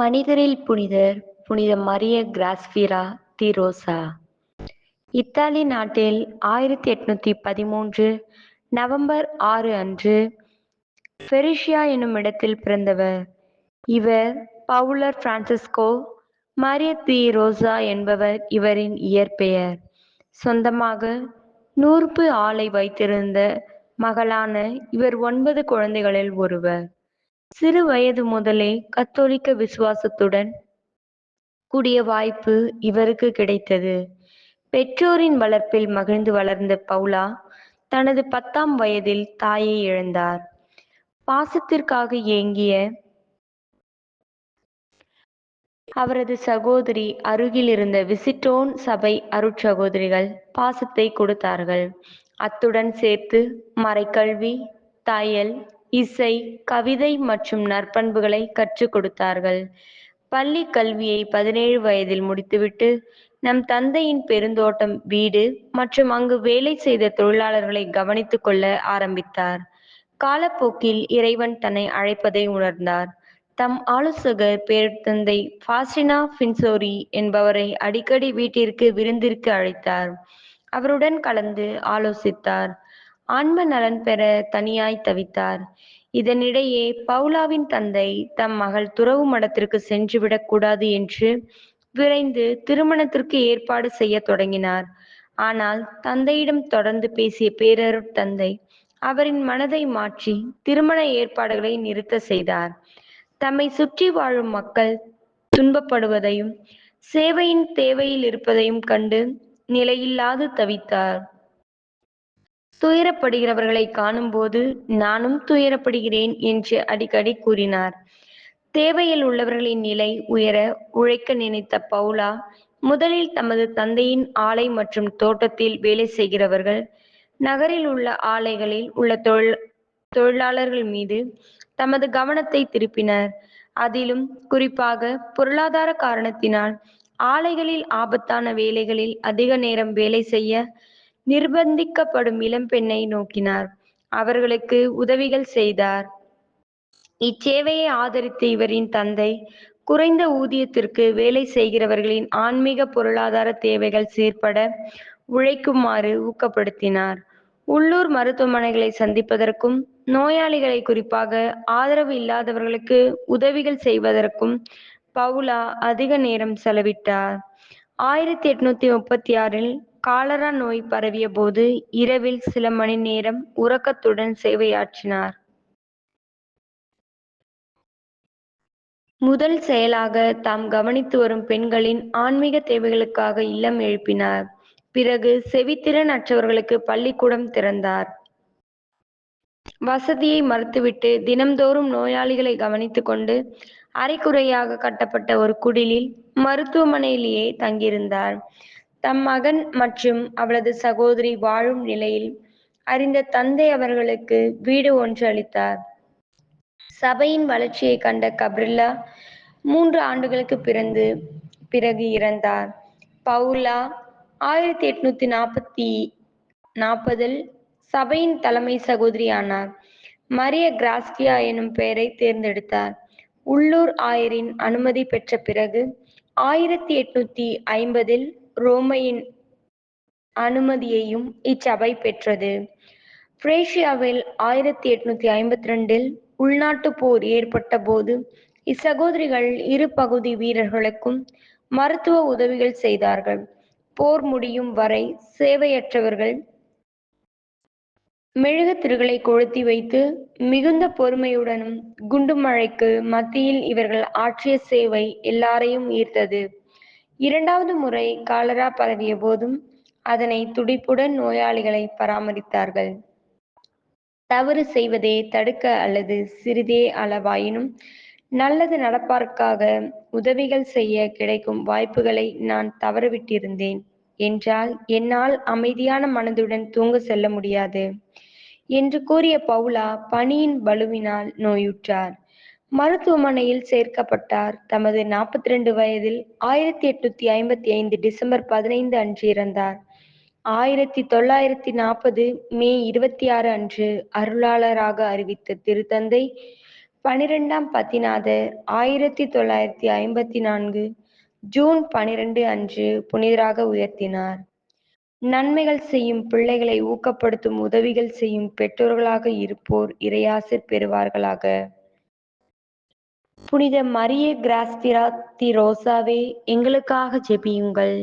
மனிதரில் புனிதர் புனித மரிய கிராஸ்பிரா தி ரோசா. இத்தாலி நாட்டில் ஆயிரத்தி எட்நூத்தி பதிமூன்று நவம்பர் ஆறு அன்று ஃபெரிஷியா என்னும் இடத்தில் பிறந்தவர். இவர் bowler Francisco Maria de Rosa என்பவர் இவரின் இயற்பெயர். சொந்தமாக நூற்பு ஆலை வைத்திருந்த மகளான இவர் ஒன்பது குழந்தைகளில் ஒருவர். சிறு வயது முதலே கத்தோலிக்க விசுவாசத்துடன் கூடிய வாய்ப்பு இவருக்கு கிடைத்தது. பெற்றோரின் வளர்ப்பில் மகிழ்ந்து வளர்ந்த பவுலா தனது பத்தாம் வயதில் தாயை இழந்தார். பாசத்திற்காக ஏங்கிய அவரது சகோதரி அருகில் இருந்த விசிட்டோன் சபை அருட்சகோதரிகள் பாசத்தை கொடுத்தார்கள். அத்துடன் சேர்த்து மறைக்கல்வி தையல் இசை கவிதை மற்றும் நற்பண்புகளை கற்றுக் கொடுத்தார்கள். பள்ளி கல்வியை பதினேழு வயதில் முடித்துவிட்டு நம் தந்தையின் பெருந்தோட்டம் வீடு மற்றும் அங்கு வேலை செய்த தொழிலாளர்களை கவனித்துக் கொள்ள ஆரம்பித்தார். காலப்போக்கில் இறைவன் தன்னை அழைப்பதை உணர்ந்தார். தம் ஆலோசகர் பேரத்தந்தை ஃபாஸ்டினா பின்சோரி என்பவரை அடிக்கடி வீட்டிற்கு விருந்திற்கு அழைத்தார். அவருடன் கலந்து ஆலோசித்தார். ஆன்ம நலன் பெற தனியாய் தவித்தார். இதனிடையே பவுலாவின் தந்தை தம் மகள் துறவு மடத்திற்கு சென்றுவிடக் கூடாது என்று விரைந்து திருமணத்திற்கு ஏற்பாடு செய்ய தொடங்கினார். ஆனால் தந்தையிடம் தொடர்ந்து பேசிய பேரருட் தந்தை அவரின் மனதை மாற்றி திருமண ஏற்பாடுகளை நிறுத்த செய்தார். தம்மை சுற்றி வாழும் மக்கள் துன்பப்படுவதையும் சேவையின் தேவையில் இருப்பதையும் கண்டு நிலையில்லாது தவித்தார். துயரப்படுகிறவர்களை காணும்போது நானும் துயரப்படுகிறேன் என்று அடிக்கடி கூறினார். தேவையில் உள்ளவர்களின் நிலை உயர உழைக்க நினைத்த பவுலா முதலில் தமது தந்தையின் ஆலை மற்றும் தோட்டத்தில் வேலை செய்கிறவர்கள் நகரில் உள்ள ஆலைகளில் உள்ள தொழில் தொழிலாளர்கள் மீது தமது கவனத்தை திருப்பினர். அதிலும் குறிப்பாக பொருளாதார காரணத்தினால் ஆலைகளில் ஆபத்தான வேலைகளில் அதிக நேரம் வேலை செய்ய நிர்பந்திக்கப்படும் இளம்பெண்ணை நோக்கினார். அவர்களுக்கு உதவிகள் செய்தார். இச்சேவையை ஆதரித்த இவரின் தந்தை குறைந்த ஊதியத்திற்கு வேலை செய்கிறவர்களின் ஆன்மீக பொருளாதார தேவைகள் சீர்பட உழைக்குமாறு ஊக்கப்படுத்தினார். உள்ளூர் மருத்துவமனைகளை சந்திப்பதற்கும் நோயாளிகளை குறிப்பாக ஆதரவு இல்லாதவர்களுக்கு உதவிகள் செய்வதற்கும் பவுலா அதிக நேரம் செலவிட்டார். ஆயிரத்தி எட்நூத்தி முப்பத்தி ஆறில் காலரா நோய் பரவிய போது இரவில் சில மணி நேரம் உறக்கத்துடன் சேவையாற்றினார். முதல் செயலாக தாம் கவனித்து வரும் பெண்களின் ஆன்மீக தேவைகளுக்காக இல்லம் எழுப்பினார். பிறகு செவித்திறன் அற்றவர்களுக்கு பள்ளிக்கூடம் திறந்தார். வசதியை மறுத்துவிட்டு தினம்தோறும் நோயாளிகளை கவனித்துக் கொண்டு அரைக்குறையாக கட்டப்பட்ட ஒரு குடிலில் மருத்துவமனையிலேயே தங்கியிருந்தார். தம் மகன் மற்றும் அவளது சகோதரி வாழும் நிலையில் அறிந்த தந்தை அவர்களுக்கு வீடு ஒன்று அளித்தார். சபையின் வளர்ச்சியை கண்ட கப்ரில்லா மூன்று ஆண்டுகளுக்கு பிறந்து பிறகு இறந்தார். பவுலா ஆயிரத்தி எட்நூத்தி நாற்பத்தி நாற்பதில் சபையின் தலைமை சகோதரியானார். மரிய கிராஸ்கியா எனும் பெயரை தேர்ந்தெடுத்தார். உள்ளூர் ஆயரின் அனுமதி பெற்ற பிறகு ஆயிரத்தி எட்நூத்தி ஐம்பதில் ரோமையின் அனுமதியையும் இச்சபை பெற்றது. பிரேஷியாவில் ஆயிரத்தி எட்நூத்தி ஐம்பத்தி ரெண்டில் உள்நாட்டு போர் ஏற்பட்ட போது இச்சகோதரிகள் இரு பகுதி வீரர்களுக்கும் மருத்துவ உதவிகள் செய்தார்கள். போர் முடியும் வரை சேவையற்றவர்கள் மெழுகுத்திரிகளை கொளுத்தி வைத்து மிகுந்த பொறுமையுடனும் குண்டு மழைக்கு மத்தியில் இவர்கள் ஆற்றிய சேவை எல்லாரையும் ஈர்த்தது. இரண்டாவது முறை காலரா பரவிய போதும் அதனை துடிப்புடன் நோயாளிகளை பராமரித்தார்கள். தவறு செய்வதே தடுக்க அல்லது சிறிதே அளவாயினும் நல்லது நடப்பார்க்காக உதவிகள் செய்ய கிடைக்கும் வாய்ப்புகளை நான் தவறவிட்டிருந்தேன் என்றால் என்னால் அமைதியான மனதுடன் தூங்க செல்ல முடியாது என்று கூறிய பவுலா பணியின் வலுவினால் நோயுற்றார். மருத்துவமனையில் சேர்க்கப்பட்டார். தமது நாற்பத்தி ரெண்டு வயதில் ஆயிரத்தி எட்நூத்தி ஐம்பத்தி ஐந்து டிசம்பர் பதினைந்து அன்று இறந்தார். ஆயிரத்தி தொள்ளாயிரத்தி நாற்பது மே இருபத்தி ஆறு அன்று அருளாளராக அறிவித்த திருத்தந்தை பனிரெண்டாம் பத்திநாதர் ஆயிரத்தி தொள்ளாயிரத்தி ஐம்பத்தி நான்கு ஜூன் பனிரெண்டு அன்று புனிதராக உயர்த்தினார். நன்மைகள் செய்யும் பிள்ளைகளை ஊக்கப்படுத்தும் உதவிகள் செய்யும் பெற்றோர்களாக இருப்போர் இறையாசிர் பெறுவார்களாக. புனித மரிய கிராஸ்திரா தி ரோசாவே எங்களுக்காக ஜெபியுங்கள்